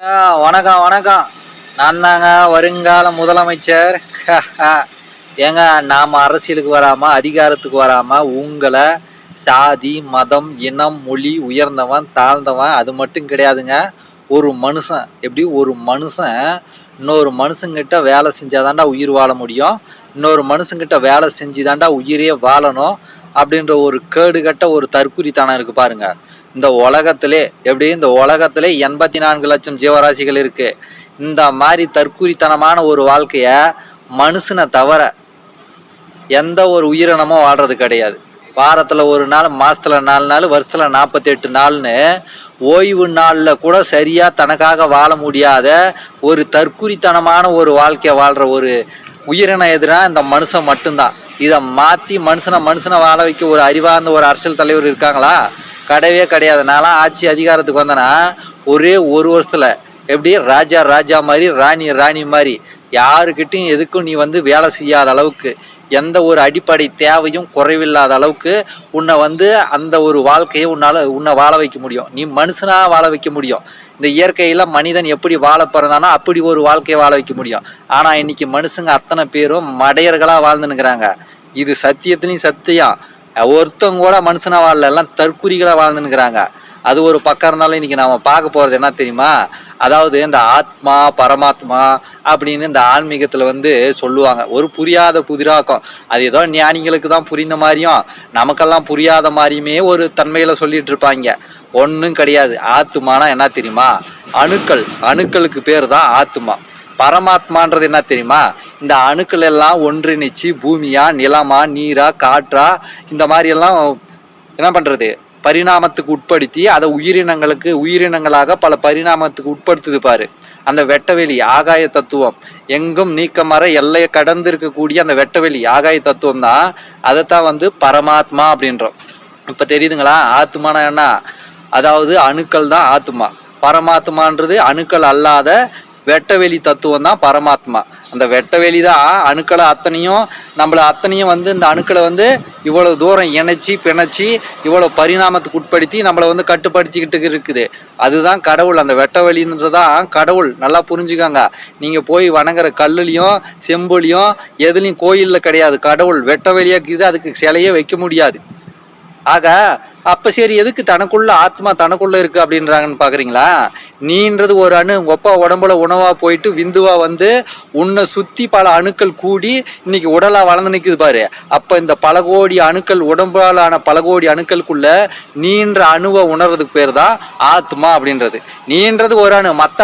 வணக்கம் வணக்கம். நான் தாங்க வருங்கால முதலமைச்சர். ஏங்க நாம் அரசியலுக்கு வராமல் அதிகாரத்துக்கு வராமல் உங்களை சாதி மதம் இனம் மொழி உயர்ந்தவன் தாழ்ந்தவன் அது மட்டும் கிடையாதுங்க. ஒரு மனுஷன் எப்படி? ஒரு மனுஷன் இன்னொரு மனுஷங்கிட்ட வேலை செஞ்சாதாண்டா உயிர் வாழ முடியும். இன்னொரு மனுஷங்கிட்ட வேலை செஞ்சு தாண்டா உயிரே வாழணும். அப்படின்ற ஒரு கேடுகட்ட ஒரு தற்குறித்தனம் இருக்கு பாருங்க. இந்த உலகத்திலே எப்படி? இந்த உலகத்திலே எண்பத்தி நான்கு லட்சம் ஜீவராசிகள் இருக்கு. இந்த மாதிரி தற்குறித்தனமான ஒரு வாழ்க்கைய மனுஷனை தவிர எந்த ஒரு உயிரினமும் வாழ்றது கிடையாது. வாரத்தில் ஒரு நாள் மாசத்துல நாலு நாள் வருஷத்துல நாற்பத்தி எட்டு நாள்னு ஓய்வு நாளில் கூட சரியா தனக்காக வாழ முடியாத ஒரு தற்குறித்தனமான ஒரு வாழ்க்கையை வாழ்ற ஒரு உயிரினம் எதுனா இந்த மனுஷன் மட்டும்தான். இதை மாற்றி மனுஷனை மனுஷனை வாழ வைக்க ஒரு அறிவார்ந்த ஒரு அரசியல் தலைவர் இருக்காங்களா? கிடையவே கிடையாது. நான்லாம் ஆட்சி அதிகாரத்துக்கு வந்தேன்னா ஒரே ஒரு வருஷத்துல எப்படி ராஜா ராஜா மாதிரி ராணி ராணி மாதிரி யாருக்கிட்டையும் எதுக்கும் நீ வந்து வேலை செய்யாத அளவுக்கு எந்த ஒரு அடிப்படை தேவையும் குறைவில்லாத அளவுக்கு உன்னை வந்து அந்த ஒரு வாழ்க்கையை உன்னால் உன்னை வாழ வைக்க முடியும். நீ மனுஷனாக வாழ வைக்க முடியும். இந்த இயற்கையில் மனிதன் எப்படி வாழ பிறந்தானோ அப்படி ஒரு வாழ்க்கையை வாழ வைக்க முடியும். ஆனால் இன்னைக்கு மனுஷங்க அத்தனை பேரும் மடையர்களாக வாழ்ந்துனுக்குறாங்க இது சத்தியத்துலேயும் சத்தியம். ஒருத்தவங்க கூட மனுஷனா வாழல எல்லாம் தற்குறிகளா வாழ்ந்துனுக்குறாங்க அது ஒரு பக்கம் இருந்தாலும் இன்னைக்கு நாம பார்க்க போறது என்ன தெரியுமா? அதாவது இந்த ஆத்மா பரமாத்மா அப்படின்னு இந்த ஆன்மீகத்துல வந்து சொல்லுவாங்க. ஒரு புரியாத புதிராக்கம். அது ஏதோ ஞானிகளுக்கு தான் புரிந்த மாதிரியும் நமக்கெல்லாம் புரியாத மாதிரியுமே ஒரு தன்மையில சொல்லிட்டு இருப்பாங்க. ஒன்றும் கிடையாது. ஆத்மானா என்ன தெரியுமா? அணுக்கள். அணுக்களுக்கு பேர் தான் ஆத்மா பரமாத்மான்றது என்ன தெரியுமா? இந்த அணுக்கள் எல்லாம் ஒன்றிணைச்சு பூமியா நிலமா நீரா காற்றா இந்த மாதிரி எல்லாம் என்ன பண்றது? பரிணாமத்துக்கு உட்படுத்தி அதை உயிரினங்களுக்கு உயிரினங்களாக பல பரிணாமத்துக்கு உட்படுத்துது பாரு. அந்த வெட்டவெளி ஆகாய தத்துவம். எங்கும் நீக்கமர எல்லையை கடந்து இருக்கக்கூடிய அந்த வெட்டவெளி ஆகாய தத்துவம் தான். அதைத்தான் வந்து பரமாத்மா அப்படின்றோம். இப்ப தெரியுதுங்களா? ஆத்மானா என்ன? அதாவது அணுக்கள் தான் ஆத்மா. பரமாத்மான்றது அணுக்கள் அல்லாத வெட்டவெளி தத்துவம் தான் பரமாத்மா. அந்த வெட்டவெளி தான் அணுக்களை அத்தனையும் நம்மளை அத்தனையும் வந்து இந்த அணுக்களை வந்து இவ்வளோ தூரம் இணைச்சி பிணைச்சி இவ்வளோ பரிணாமத்துக்கு உட்படுத்தி நம்மளை வந்து கட்டுப்படுத்திக்கிட்டு இருக்குது. அதுதான் கடவுள். அந்த வெட்டவெளின்றதான் கடவுள். நல்லா புரிஞ்சுக்காங்க. நீங்கள் போய் வணங்குற கல்லுலையும் செம்புலையும் எதுலேயும் கோயிலில் கிடையாது. கடவுள். வெட்டவெளியா இருக்குது. அதுக்கு சிலையே வைக்க முடியாது. ஆக அப்ப சரி எதுக்கு தனக்குள்ள ஆத்மா தனக்குள்ள இருக்கு அப்படின்றாங்கன்னு பாக்குறீங்களா? நீன்றது ஒரு அணு உங்க அப்பா உடம்புல உணவா போயிட்டு விந்துவா வந்து உன்னை சுத்தி பல அணுக்கள் கூடி இன்னைக்கு உடலா வளர்ந்து நிக்குது பாரு. அப்ப இந்த பல கோடி அணுக்கள் உடம்பாலான பல கோடி அணுக்களுக்குள்ள நீன்ற அணுவை உணர்றதுக்கு பேர் தான் ஆத்மா அப்படின்றது. நீன்றது ஒரு அணு மத்த